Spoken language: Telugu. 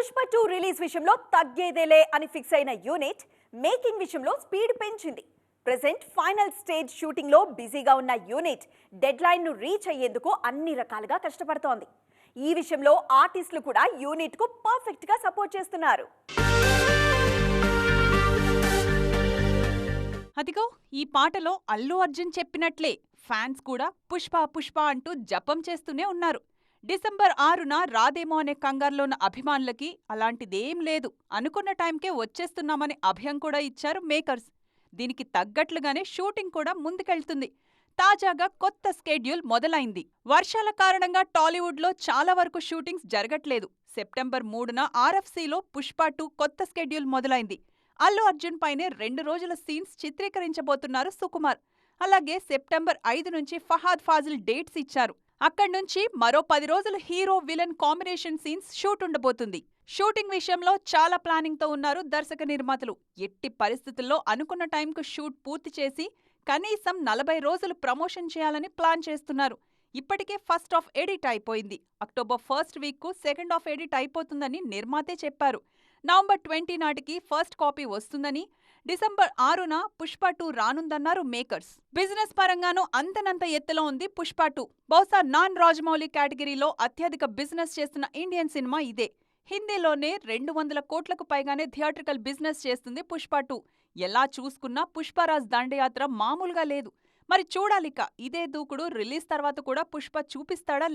పుష్ప టూ రిలీజ్ విషయంలో తగ్గేదేలే అని ఫిక్స్ అయిన యూనిట్ మేకింగ్ విషయంలో స్పీడ్ పెంచింది. ప్రెసెంట్ ఫైనల్ స్టేజ్ షూటింగ్లో బిజీగా ఉన్న యూనిట్ డెడ్ లైన్ను రీచ్ అయ్యేందుకు అన్ని రకాలుగా కష్టపడుతోంది. ఈ విషయంలో ఆర్టిస్టులు కూడా యూనిట్కు పర్ఫెక్ట్గా సపోర్ట్ చేస్తున్నారు. అదిగో ఈ పాటలో అల్లు అర్జున్ చెప్పినట్లే ఫ్యాన్స్ కూడా పుష్ప పుష్ప అంటూ జపం చేస్తూనే ఉన్నారు. డిసెంబర్ ఆరున రాదేమో అనే కంగారులో ఉన్న అభిమానులకి అలాంటిదేం లేదు. అనుకున్న టైంకే వచ్చేస్తున్నామని అభయం కూడా ఇచ్చారు మేకర్స్. దీనికి తగ్గట్లుగానే షూటింగ్ కూడా ముందుకెళ్తుంది. తాజాగా కొత్త స్కెడ్యూల్ మొదలైంది. వర్షాల కారణంగా టాలీవుడ్లో చాలా వరకు షూటింగ్స్ జరగట్లేదు. సెప్టెంబర్ మూడున ఆర్ఎఫ్సీలో పుష్ప టూ కొత్త స్కెడ్యూల్ మొదలైంది. అల్లు అర్జున్ పైనే రెండు రోజుల సీన్స్ చిత్రీకరించబోతున్నారు సుకుమార్. అలాగే సెప్టెంబర్ ఐదు నుంచి ఫహాద్ ఫాజిల్ డేట్స్ ఇచ్చారు. అక్కడి నుంచి మరో పది రోజులు hero villain combination scenes shoot ఉండబోతుంది. షూటింగ్ విషయంలో చాలా ప్లానింగ్తో ఉన్నారు దర్శక నిర్మాతలు. ఎట్టి పరిస్థితుల్లో అనుకున్న టైంకు షూట్ పూర్తి చేసి కనీసం నలభై రోజులు ప్రమోషన్ చేయాలని ప్లాన్ చేస్తున్నారు. ఇప్పటికే ఫస్ట్ ఆఫ్ ఎడిట్ అయిపోయింది. అక్టోబర్ ఫస్ట్ వీక్కు సెకండ్ ఆఫ్ ఎడిట్ అయిపోతుందని నిర్మాతే చెప్పారు. నవంబర్ ట్వంటీ నాటికి ఫస్ట్ కాపీ వస్తుందని డిసెంబర్ ఆరున పుష్ప టూ రానుందన్నారు మేకర్స్. బిజినెస్ పరంగానూ అంతనంత ఎత్తులో ఉంది పుష్ప టూ. బహుశా నాన్ రాజమౌళి కేటగిరీలో అత్యధిక బిజినెస్ చేస్తున్న ఇండియన్ సినిమా ఇదే. హిందీలోనే రెండు వందల కోట్లకు పైగానే థియేట్రికల్ బిజినెస్ చేస్తుంది పుష్ప టూ. ఎలా చూసుకున్నా పుష్పరాజ్ దండయాత్ర మామూలుగా లేదు. మరి చూడాలిక ఇదే దూకుడు రిలీజ్ తర్వాత కూడా పుష్ప చూపిస్తాడా